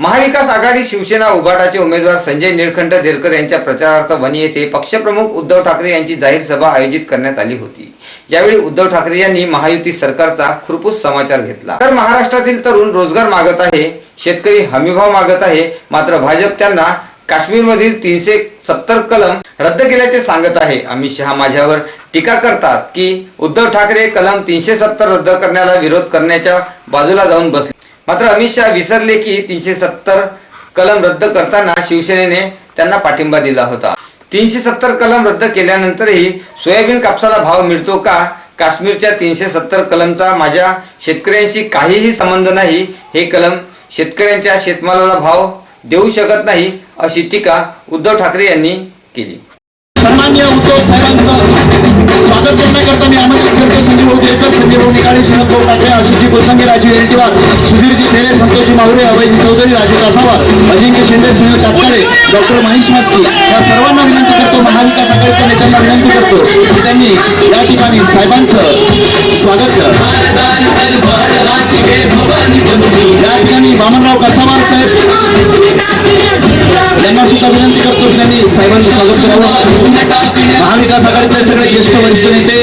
महाविकास आघाडी शिवसेना उभाटाचे उमेदवार संजय निळखंड देरकर यांच्या प्रचारार्थ वणी येथे पक्षप्रमुख उद्धव ठाकरे यांची जाहीर सभा आयोजित करण्यात आली होती. यावेळी उद्धव ठाकरे यांनी महायुती सरकारचा खुरपूस समाचार घेतला. तर महाराष्ट्रातील तरुण रोजगार मागत आहे शेतकरी हमीभाव मागत आहे मात्र भाजप त्यांना काश्मीरमधील तीनशे सत्तर कलम रद्द केल्याचे सांगत आहे. अमित शहा माझ्यावर टीका करतात की उद्धव ठाकरे कलम तीनशे सत्तर रद्द करण्याला विरोध करण्याच्या बाजूला जाऊन बसले मात्र अमित शहा विसरले की तीनशे सत्तर कलम रद्द करताना शिवसेनेने त्यांना पाठिंबा दिला होता. तीनशे सत्तर कलम रद्द केल्यानंतरही सोयाबीन कापसाला भाव मिळतो का? काश्मीरच्या तीनशे सत्तर कलमचा माझ्या शेतकऱ्यांशी काहीही संबंध नाही हे कलम शेतकऱ्यांच्या शेतमालाला भाव देऊ शकत नाही अशी टीका उद्धव ठाकरे यांनी केली. सन्मान्य उद्धव साहेबांचं मी आमंत्रित करतो संजय भाऊ देवकर संजय भाऊ निकाळे शरद भाऊ ठाकरे आशिषजी गोसांगे राजू येलटीवार सुधीरजी खेरे संतोषजी माहुरे अभयजी चौधरी राजू कासावार अजिंक्य शिंदे सुनील सातकाळे डॉक्टर महेश मस्की या सर्वांना विनंती करतो. महाविकास आघाडीच्या नेत्यांना विनंती करतो की त्यांनी या ठिकाणी साहेबांचं स्वागत करा. या ठिकाणी वामनराव कासावार साहेब. यांना सुद्धा विनंती करतो की त्यांनी साहेबांचं स्वागत करावं. महाविकास आघाडीतले सगळे ज्येष्ठ वरिष्ठ नेते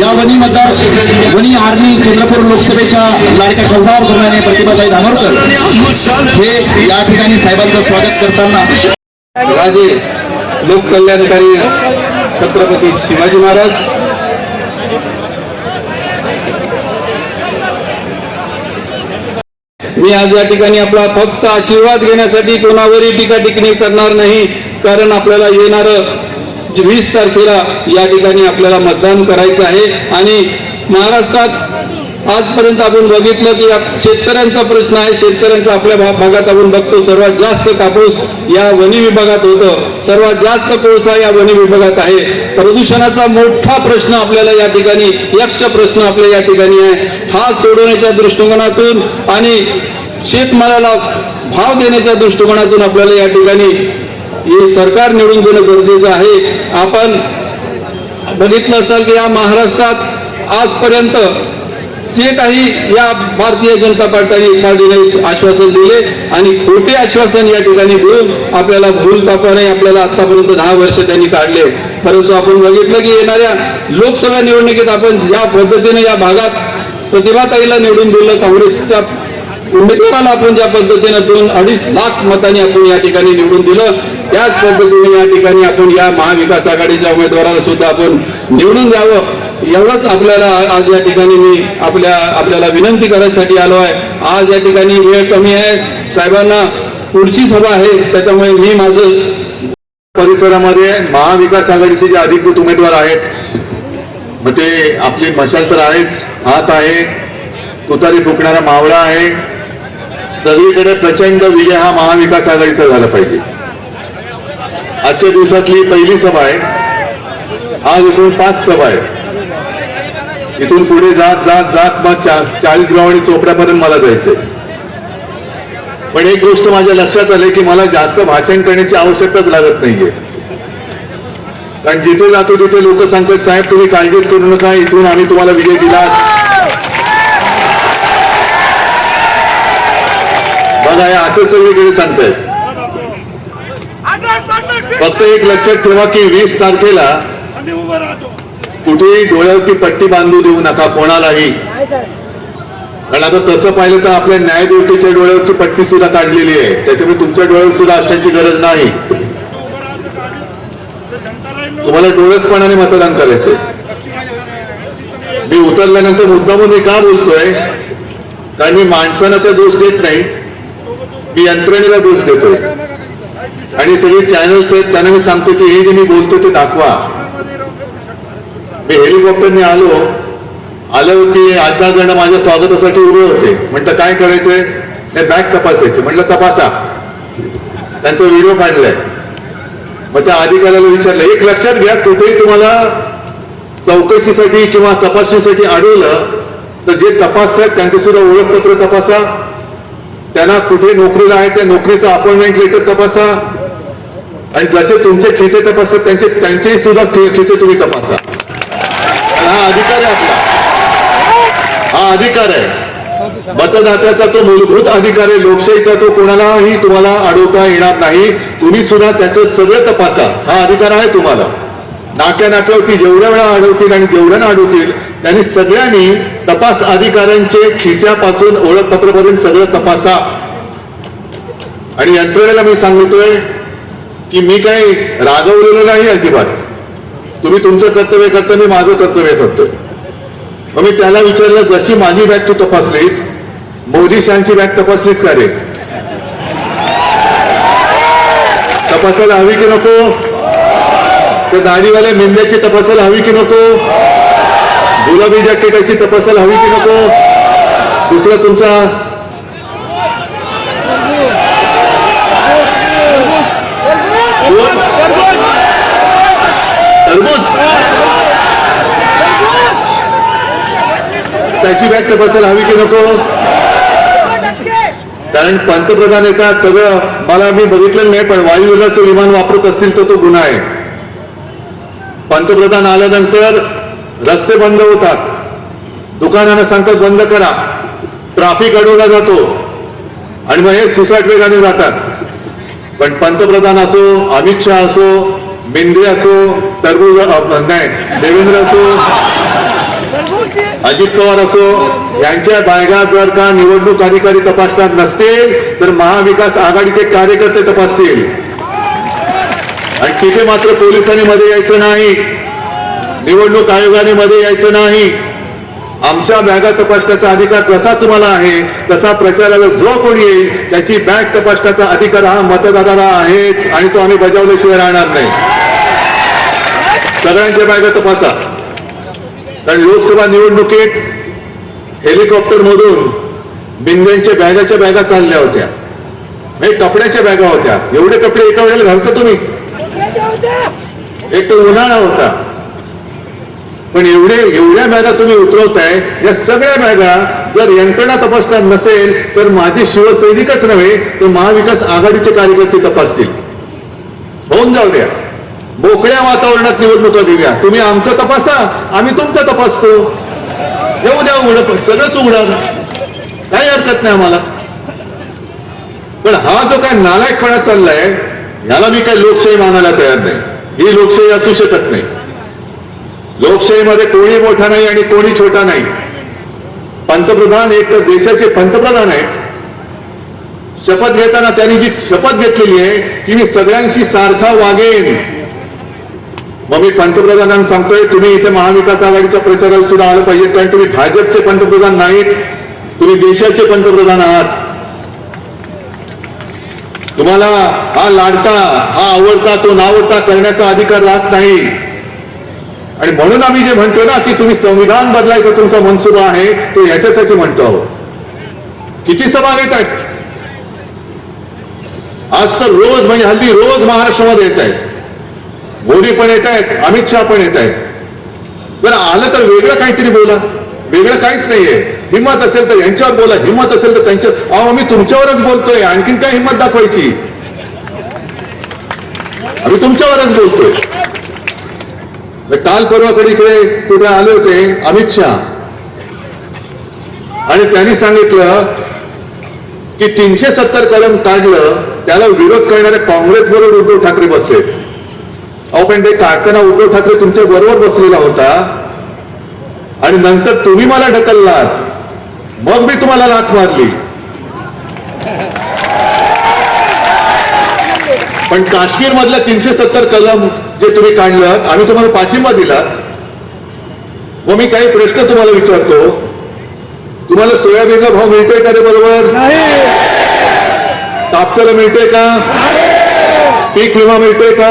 या वनी मतदार वनी आर्मी चंद्रपूर लोकसभेच्या लाडक्या खासदार सोमयाने प्रतिभाताई धानोरकर हे या ठिकाणी साहेबांचं स्वागत करताना राजे लोककल्याणकारी छत्रपती शिवाजी महाराज मी आज या ठिकाणी आपला फक्त आशीर्वाद घेण्यासाठी कोणावरही टीका टिप्पणी करणार नाही कारण आपल्याला येणार वीस तारखेला या ठिकाणी आपल्याला मतदान करायचं आहे. आणि महाराष्ट्रात आजपर्यंत आपण बघितलं की शेतकऱ्यांचा प्रश्न आहे. शेतकऱ्यांचा आपल्या भागात आपण बघतो सर्वात जास्त कापूस या वनी विभागात होतं. सर्वात जास्त कोळसा या वनी विभागात आहे. प्रदूषणाचा मोठा प्रश्न आपल्याला या ठिकाणी यक्ष प्रश्न आपल्या या ठिकाणी आहे. हा सोडवण्याच्या दृष्टिकोनातून आणि शेतमालाला भाव देण्याच्या दृष्टिकोनातून आपल्याला या ठिकाणी हे सरकार निवडून देणं गरजेचं आहे. आपण बघितलं असाल की या महाराष्ट्रात आजपर्यंत जे काही या भारतीय जनता पार्टीने पार्टीने आश्वासन दिले आणि खोटे आश्वासन या ठिकाणी देऊन आपल्याला भूल चापाने आपल्याला आतापर्यंत दहा वर्ष त्यांनी काढले. परंतु आपण बघितलं की येणाऱ्या लोकसभा निवडणुकीत आपण ज्या पद्धतीने या भागात प्रतिभाताईला निवडून दिलं काँग्रेसच्या उमेदवाराला आपण ज्या पद्धतीनं दोन अडीच लाख मतांनी आपण या ठिकाणी निवडून दिलं त्याच पद्धतीने या ठिकाणी आपण या महाविकास आघाडीच्या उमेदवाराला सुद्धा आपण निवडून द्यावं. एवढंच आपल्याला आज या ठिकाणी मी आपल्या आपल्याला विनंती करायसाठी आलो आहे. आज या ठिकाणी वेळ कमी आहे. साहेबांना पुढची सभा आहे. त्याच्यामुळे मी माझं परिसरामध्ये महाविकास आघाडीचे जे अधिकृत उमेदवार आहेत मग ते आपली मशाल तर आहेच. हात आहे. तुतारी फुकणारा मावळा आहे. सगळीकडे प्रचंड विजय हा महाविकास आघाडीचा झाला पाहिजे. आजच्या दिवसातली पहिली सभा आहे. आज एकूण पाच सभा आहे इथून पुढे जात जात जात मग चाळीस गाव आणि चोपड्यापर्यंत मला जायचंय. पण एक गोष्ट माझ्या लक्षात आली की मला जास्त भाषण करण्याची आवश्यकताच लागत नाहीये. कारण जिथे जातो तिथे लोक सांगतात साहेब तुम्ही काळजीच करू नका इथून आम्ही तुम्हाला विजय दिलाच. बघा हे असं सगळीकडे सांगतायत. फक्त एक लक्षात ठेवा की वीस तारखेला कुठेही डोळ्यावरती पट्टी बांधू देऊ नका कोणालाही. कारण आता तसं पाहिलं तर आपल्या न्यायदेवतेच्या डोळ्यावरची पट्टी सुद्धा काढलेली आहे. त्याच्यामुळे तुमच्या डोळ्यावर सुद्धा असण्याची गरज नाही. तुम्हाला डोळसपणाने मतदान करायचंय. मी उतरल्यानंतर मुद्दामून मी का बोलतोय? कारण मी माणसांना तर दोष देत नाही. मी यंत्रणेला दोष देतोय. आणि सगळे चॅनल्स आहेत त्यांना मी सांगतो की हे जे मी बोलतो ते दाखवा. मी हेलिकॉप्टरने आलो आल्यावरती आठ दहा जण माझ्या स्वागतासाठी उभे होते. म्हटलं काय करायचंय? हे बॅग तपासायचे. म्हटलं तपासा. त्यांचा व्हिडिओ काढलाय. मग त्या अधिकाऱ्याला विचारलं एक लक्षात घ्या कुठेही तुम्हाला चौकशीसाठी किंवा तपासणीसाठी अडवलं तर जे तपासतात त्यांचं सुद्धा ओळखपत्र तपासा. त्यांना कुठे नोकरीला आहे त्या नोकरीचं अपॉइंटमेंट लेटर तपासा. आणि जसे तुमचे खिसे तपासतात त्यांचे त्यांचेही सुद्धा खिसे तुम्ही तपासा. हा अधिकार आहे आपला. हा अधिकार आहे. मतदात्याचा तो मूलभूत अधिकार आहे लोकशाहीचा तो कोणालाही तुम्हाला अडवता येणार नाही. तुम्ही सुद्धा त्याचं सगळं तपासा. हा अधिकार आहे तुम्हाला. नाक्या नाक्यावरती जेवढ्या वेळा अडवतील आणि जेवढ्या अडवतील त्यांनी सगळ्यांनी तपास अधिकाऱ्यांचे खिशापासून ओळखपत्रापर्यंत सगळं तपासा. आणि यंत्रणेला मी सांगतोय की मी काही रागवलेलं नाही अजिबात. तुम्ही तुमचं कर्तव्य करता मी माझं कर्तव्य करतोय. मग मी त्याला विचारलं जशी माझी बॅग तू तपासलीस मोदी शांची बॅग तपासलीस का रे? तपासायला हवी की नको? त्या दाढीवाल्या मेंढ्याची तपासायला हवी की नको? गुलाबी जॅकेटाची तपासायला हवी की नको? दुसरा तुमचा? टरबूज त्याची बॅग तपासायला हवी की नको? कारण पंतप्रधान येतात सगळं मला मी बघितलेलं नाही पण वायुदलाचं विमान वापरत असतील तर तो गुन्हा आहे. पंतप्रधान आल्यानंतर रस्ते बंद होतात. दुकानांना सांगतात बंद करा. ट्राफिक अडवला जातो. आणि मग हे सुसाट वेगाने जातात. पण पंतप्रधान असो अमित शहा असो मेंढे असो टरबूज नाही देवेंद्र असो अजित पवार असो यांच्या बायगा जर का निवडणूक अधिकारी तपासणार नसतील तर महाविकास आघाडीचे कार्यकर्ते तपासतील. आणि तिथे मात्र पोलिसांनी मध्ये यायचं नाही. निवडणूक आयोगाने मध्ये यायचं नाही. आमच्या बॅगा तपासण्याचा अधिकार जसा तुम्हाला आहे तसा प्रचाराला जो कोणी येईल त्याची बॅग तपासण्याचा अधिकार हा मतदाराला आहेच आणि तो आम्ही बजावल्याशिवाय राहणार नाही. सगळ्यांच्या बॅगा तपासा. कारण लोकसभा निवडणुकीत हेलिकॉप्टर मधून बिंद्यांच्या बॅगाच्या बॅगा चालल्या होत्या. हे कपड्याच्या बॅगा होत्या. एवढे कपडे एका वेळेला घालता तुम्ही? एक तर उन्हाळा होता. पण एवढे एवढ्या बॅगा तुम्ही उतरवताय या सगळ्या बॅगा जर यंत्रणा तपासणार नसेल तर माझे शिवसैनिकच नव्हे तर महाविकास आघाडीचे कार्यकर्ते तपासतील. होऊन जाऊ द्या. मोकळ्या वातावरणात निवडणुका देऊया. तुम्ही आमचं तपासा आम्ही तुमचं तपासतो. येऊ द्या उघड सगळंच उघडा काही हरकत नाही आम्हाला. पण हा जो काय नालायकपणा चाललाय याला मी काही लोकशाही मानायला तयार नाही. ही लोकशाही असू शकत नाही. लोकशाहीमध्ये कोणी मोठा नाही आणि कोणी छोटा नाही. पंतप्रधान एक तर देशाचे पंतप्रधान आहेत. शपथ घेताना त्यांनी जी शपथ घेतलेली आहे की मी सगळ्यांशी सारखा वागेन. मग मी पंतप्रधानांना सांगतोय तुम्ही इथे महाविकास आघाडीच्या प्रचाराला सुद्धा आलं पाहिजे कारण तुम्ही भाजपचे पंतप्रधान नाहीत. तुम्ही देशाचे पंतप्रधान आहात. तुम्हाला हा लाडता हा आवडता तो नावडता करण्याचा अधिकार राहत नाही. आणि म्हणून आम्ही जे म्हणतो ना की तुम्ही संविधान बदलायचा तुमचा मनसुबा आहे तो याच्यासाठी म्हणतो आहोत. किती सभा घेत आहेत? आज तर रोज म्हणजे हल्ली रोज महाराष्ट्रामध्ये येत आहेत. मोदी पण येत आहेत अमित शहा पण येत आहेत. जर आलं तर वेगळं काहीतरी बोला. वेगळं काहीच नाहीये. हिंमत असेल तर यांच्यावर बोला. हिंमत असेल तर त्यांच्या अहो मी तुमच्यावरच बोलतोय. आणखीन काय हिंमत दाखवायची? आम्ही तुमच्यावरच बोलतोय. काल परवाकडे इकडे कुठे आले होते? अमित शहा. आणि त्यांनी सांगितलं की तीनशे सत्तर कलम काढलं त्याला विरोध करणारे काँग्रेस बरोबर उद्धव ठाकरे बसले. अहो पण ते काढताना उद्धव ठाकरे तुमच्या बरोबर बसलेला होता. आणि नंतर तुम्ही मला ढकललात. मग मी तुम्हाला लाथ मारली. पण काश्मीर मधल्या तीनशे सत्तर कलम जे तुम्ही काढलं आम्ही तुम्हाला पाठिंबा दिला मग मी काही प्रश्न तुम्हाला विचारतो. तुम्हाला सोयाबीनला भाव मिळतोय का रे बरोबर? कापसाला मिळतोय का? पीक विमा मिळतोय का?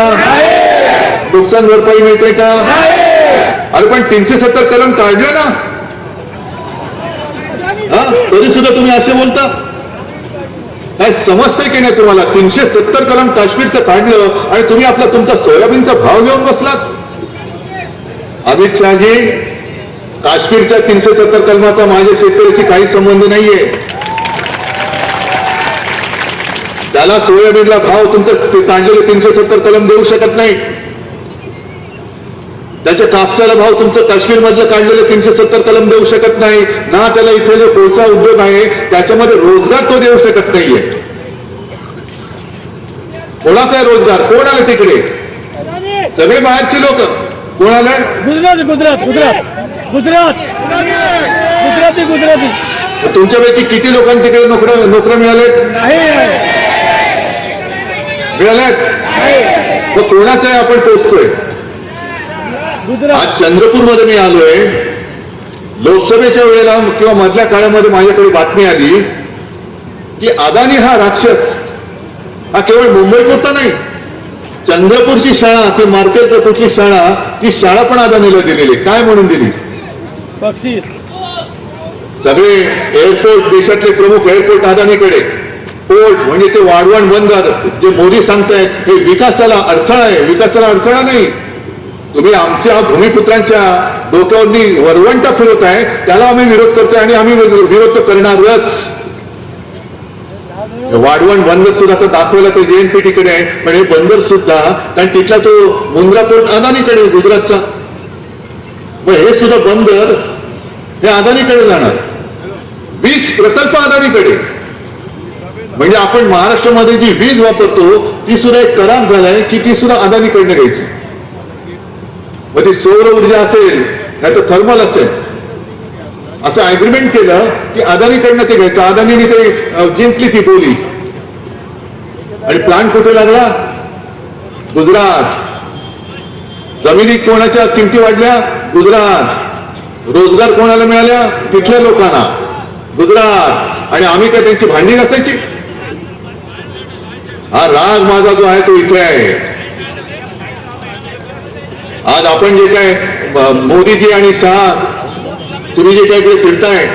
नुकसान भरपाई मिळते का? अरे पण तीनशे सत्तर कलम काढले ना. हा? तरी सुद्धा तुम्ही असे बोलता. काय समजतंय की नाही तुम्हाला? तीनशे सत्तर कलम काश्मीरचं काढलं आणि तुम्ही आपला तुमचा सोयाबीनचा भाव घेऊन बसलात? अमित शहाजी काश्मीरच्या तीनशे सत्तर कलमाचा माझ्या शेतकऱ्याशी काही संबंध नाहीये. त्याला सोयाबीनला भाव तुमचं ते काढलेले तीनशे सत्तर कलम देऊ शकत नाही. त्याच्या कापसाला भाव तुमचं काश्मीर मधलं काढलेलं तीनशे सत्तर कलम देऊ शकत नाही. ना त्याला इथे जो कोळसा उद्योग आहे त्याच्यामध्ये रोजगार तो देऊ शकत नाहीये. कोणाचा आहे रोजगार? कोण आले तिकडे? सगळे बाहेरचे लोक. कोण आले? गुजरात गुजरात गुजरात. गुजरात. गुजराती गुजराती. तुमच्यापैकी किती लोकांना तिकडे नोकऱ्या नोकऱ्या मिळाल्या आहे मिळाल्यात? मग कोणाचं आहे आपण पोचतोय? आज चंद्रपूरमध्ये मी आलोय. लोकसभेच्या वेळेला किंवा मधल्या काळामध्ये माझ्याकडे बातमी आली की अदानी हा राक्षस हा केवळ मुंबई पुरता नाही चंद्रपूरची शाळा ती मार्केट कुठली शाळा ती शाळा पण अदानीला दिलेली काय म्हणून दिली? सगळे एअरपोर्ट देशातले प्रमुख एअरपोर्ट अदानीकडे. पोर्ट म्हणजे ते वाढवण बंदर जे मोदी सांगतायत हे विकासाला अडथळा आहे विकासाला अडथळा नाही. तुम्ही आमच्या भूमिपुत्रांच्या डोक्यावरनी वरवंटा फिरवत आहे त्याला आम्ही विरोध करतोय आणि आम्ही विरोध करणारच. वाडवण वाढवण बंदर सुद्धा तर दाखवलं ते जेएनपीटीकडे आहे पण हे बंदर सुद्धा कारण तिथला तो मुंद्रा पोर्ट अदानीकडे गुजरातचा. मग हे सुद्धा बंदर हे अदानीकडे जाणार. वीज प्रकल्प अदानीकडे. म्हणजे आपण महाराष्ट्रामध्ये जी वीज वापरतो ती सुद्धा एक करार झालाय की ती सुद्धा अदानीकडनं घ्यायची. मग ती सौर ऊर्जा असेल नाही तर थर्मल असेल. असं अग्रीमेंट केलं की अदानीकडनं ते घ्यायचं. अदानीने ते जिंकली ती बोली आणि प्लांट कुठे लागला? गुजरात. जमिनी कोणाच्या किमती वाढल्या? गुजरात. रोजगार कोणाला मिळाल्या? तिथल्या लोकांना. गुजरात. आणि आम्ही काय त्यांची भांडी घासायची. हा राग माझा जो आहे तो इथे आहे. आज आपण जे काय मोदीजी आणि शहा, तुम्ही जे काय इकडे फिरताय,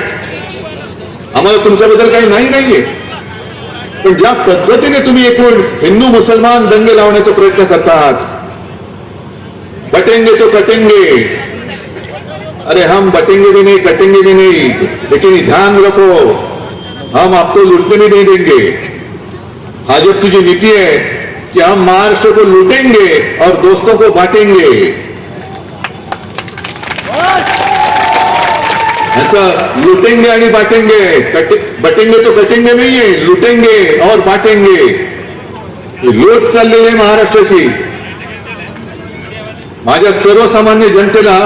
आम्हाला तुमच्याबद्दल काही नाही नाहीये. पण ज्या पद्धतीने तुम्ही एकूण हिंदू मुसलमान दंगे लावण्याचा प्रयत्न करतात, बटेंगे तो कटेंगे. अरे हम बटेंगे भी नहीं, कटेंगे भी नहीं, लेकिन ध्यान रखो, हम आपको लूटने भी नहीं देंगे. भाजपा की जो नीति है कि हम महाराष्ट्र को लूटेंगे और दोस्तों को बांटेंगे. असं लुटेंगे आणि बाटेंगे. बटेंगे तो कटेंगे नाही लुटेंगे और बाटेंगे. ही लूट चाललेली आहे महाराष्ट्राची. माझ्या सर्वसामान्य जनतेला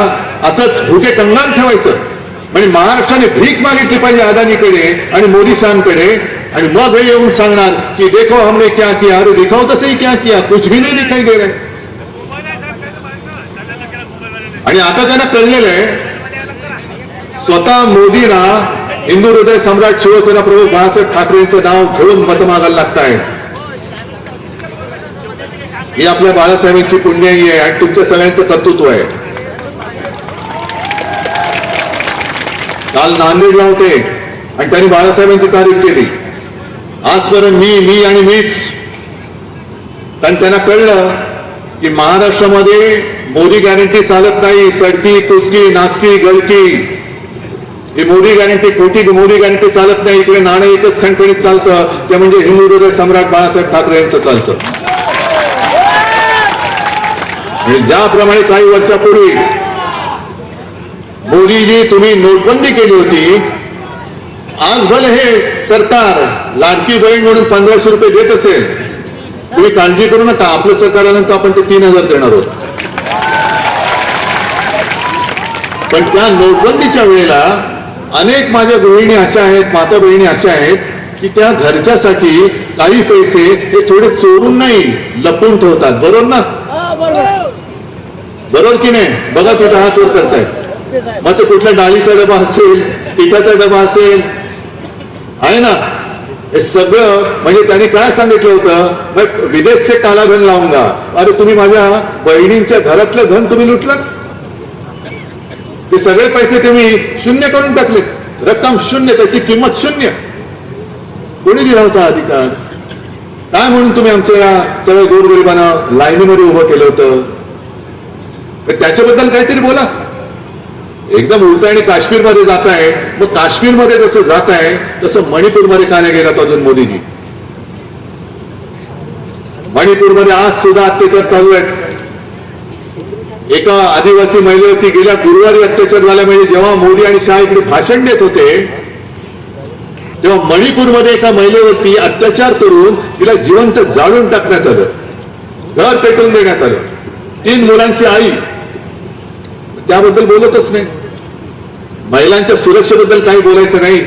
असंच भुके कंगाल ठेवायचं. म्हणजे महाराष्ट्राने भीक मागितली पाहिजे अदानीकडे आणि मोदी शहाकडे आणि मग हे येऊन सांगणार की देखो हमने क्या किया अरे दिखाओ तसंही क्या किया कुछ भी नाही दिखाई दे रहा आणि आता त्यांना कळलेलं आहे स्वतः मोदींना हिंदू हृदय सम्राट शिवसेना प्रमुख बाळासाहेब ठाकरेंचं नाव घेऊन मत मागायला लागत आहे ही आपल्या बाळासाहेबांची पुण्याई आहे आणि तुमच्या सगळ्यांचं कर्तृत्व आहे. काल नांदेडला होते आणि त्यांनी बाळासाहेबांची तारीफ केली. आजपर्यंत मी मी आणि मीच कारण त्यांना कळलं की महाराष्ट्रामध्ये मोदी गॅरंटी चालत नाही सडकी तुसकी नासकी गळकी हे मोदी गॅरंटी खोटी मोदी गॅरंटी चालत नाही. इकडे नाणं एकच खणखणीत चालतं. ते म्हणजे हिंदू हृदय सम्राट बाळासाहेब ठाकरे यांचं चालतं. आणि ज्याप्रमाणे काही वर्षापूर्वी मोदीजी तुम्ही नोटबंदी केली होती आज भले हे सरकार लाडकी बहीण म्हणून पंधराशे रुपये देत असेल तुम्ही काळजी करू नका. आपलं सरकार आल्यानंतर आपण ते तीन हजार देणार आहोत. पण त्या नोटबंदीच्या वेळेला अनेक माझ्या गृहिणी अशा आहेत माता बहिणी अशा आहेत की त्या घरच्यासाठी काही पैसे हे थोडे चोरून नाही लपून ठेवतात. बरोबर ना? हा बरोबर. की नाही? बघा तुझा हात वर करताय. मग ते कुठल्या डाळीचा डबा असेल पिठाचा डबा असेल? आहे ना? हे सगळं म्हणजे त्यांनी काय सांगितलं होतं? मग विदेश से काला धन लावूंगा अरे तुम्ही माझ्या बहिणींच्या घरातलं धन तुम्ही लुटलं ते सगळे पैसे तुम्ही शून्य करून टाकले रक्कम शून्य त्याची किंमत शून्य. कोणी दिला होता अधिकार? काय म्हणून तुम्ही आमच्या या सगळ्या गोरगरिबांना लाईनीमध्ये उभं केलं होतं? तर त्याच्याबद्दल काहीतरी बोला. एकदम उलट आणि काश्मीरमध्ये जात आहे. मग काश्मीरमध्ये जसं जात आहे तसं मणिपूरमध्ये का नाही गेलात अजून मोदीजी? मणिपूरमध्ये आज सुद्धा अत्याचार चालू आहेत. एका आदिवासी महिलेवरती गेल्या गुरुवारी अत्याचार झाला म्हणजे जेव्हा मोदी आणि शाह इकडे भाषण देत होते तेव्हा मणिपूरमध्ये एका महिलेवरती अत्याचार करून तिला जिवंत जाळून टाकण्यात आलं. घर पेटून देण्यात आलं. तीन मुलांची आई. त्याबद्दल बोलतच नाही. महिलांच्या सुरक्षेबद्दल काही बोलायचं नाही.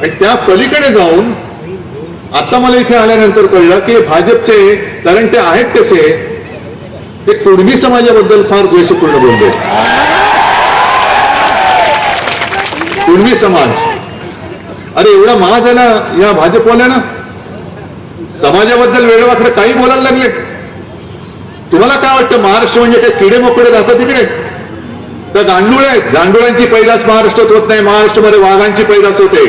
आणि त्या पलीकडे जाऊन आता मला इथे आल्यानंतर कळलं की भाजपचे कारण ते आहेत कसे ते कुणबी समाजाबद्दल फार द्वेषपूर्ण बोलले. कुणबी समाज. अरे एवढा महाग झाला या भाजपवाल्यानं? समाजाबद्दल वेळवाकडे काही बोलायला लागले. तुम्हाला काय वाटतं महाराष्ट्र म्हणजे काय किडे मोकडे राहतात तिकडे तर गांडूळ आहेत. गांडुळांची पैदास महाराष्ट्रात होत नाही. महाराष्ट्रामध्ये वाघांची पैदास होते.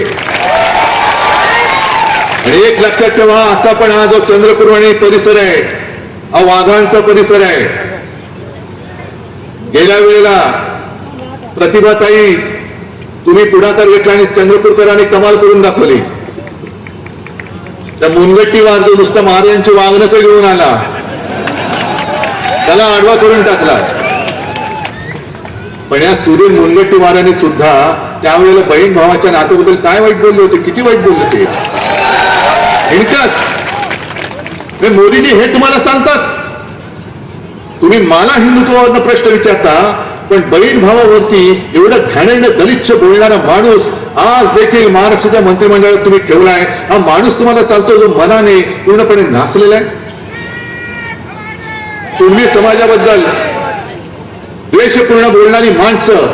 आणि एक लक्षात ठेवा असा पण हा जो चंद्रपूर आणि परिसर आहे हा वाघांचा परिसर आहे. गेल्या वेळेला प्रतिभाताई तुम्ही पुढाकार घेतला आणि चंद्रपूरकरांनी कमाल करून दाखवली. त्या मुनगट्टीवार जो नुसतं महाराजांची तर घेऊन आला. त्याला आडवा करून टाकला. पण या सूर्य मुनगट्टीवाराने सुद्धा त्यावेळेला बहीण भावाच्या नात्याबद्दल काय वाईट बोलले होते? किती वाईट बोलले होते? मोदीजी हे तुम्हाला चालतात तुम्ही मला हिंदुत्वावरनं प्रश्न विचारता पण बहीण भावावरती एवढं घाणेरडं गलिच्छ बोलणारा माणूस आज देखील महाराष्ट्राच्या मंत्रिमंडळात तुम्ही ठेवलाय हा माणूस तुम्हाला चालतो जो मनाने पूर्णपणे नासलेला आहे. तुम्ही समाजाबद्दल द्वेषपूर्ण बोलणारी माणसं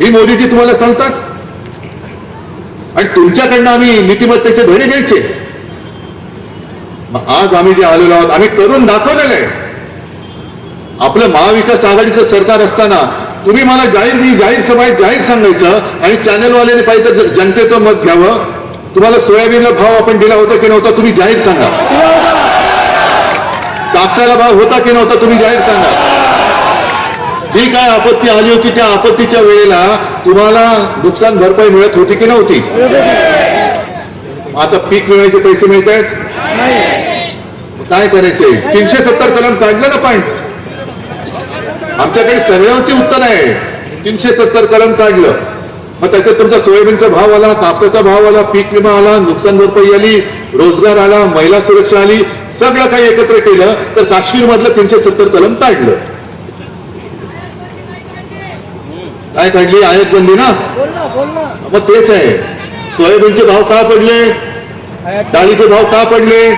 ही मोदीजी तुम्हाला चालतात आणि तुमच्याकडनं आम्ही नीतिमत्तेचे धडे घ्यायचे. मग आज आम्ही जे आलेलो आहोत आम्ही करून दाखवलेलं आहे. आपलं महाविकास आघाडीचं सरकार असताना तुम्ही मला जाहीर मी जाहीर सभाेत जाहीर सांगायचं आणि चॅनलवाल्याने पाहिजे तर जनतेचं मत घ्यावं. तुम्हाला सोयाबीनला भाव आपण दिला होता की नव्हता तुम्ही जाहीर सांगा. कापसाला भाव होता की नव्हता तुम्ही जाहीर सांगा. जी काय आपत्ती आली होती त्या आपत्तीच्या वेळेला तुम्हाला नुकसान भरपाई मिळत होती की नव्हती? आता पीक मिळायचे पैसे मिळत आहेत काय करायचंय? तीनशे सत्तर कलम काढलं ना पण. आमच्याकडे सगळ्यांची उत्तर आहे. तीनशे सत्तर कलम काढलं. मग त्याच्यात तुमचा सोयाबीनचा भाव आला कापसाचा भाव आला पीक विमा आला नुकसान भरपाई आली रोजगार आला महिला सुरक्षा आली सगळं काही एकत्र केलं तर काश्मीर मधलं तीनशे सत्तर कलम काढलं. काय काढली? आयात बंदी ना? मग तेच आहे. सोयाबीनचे भाव का पडले? डाळीचे भाव का पडले?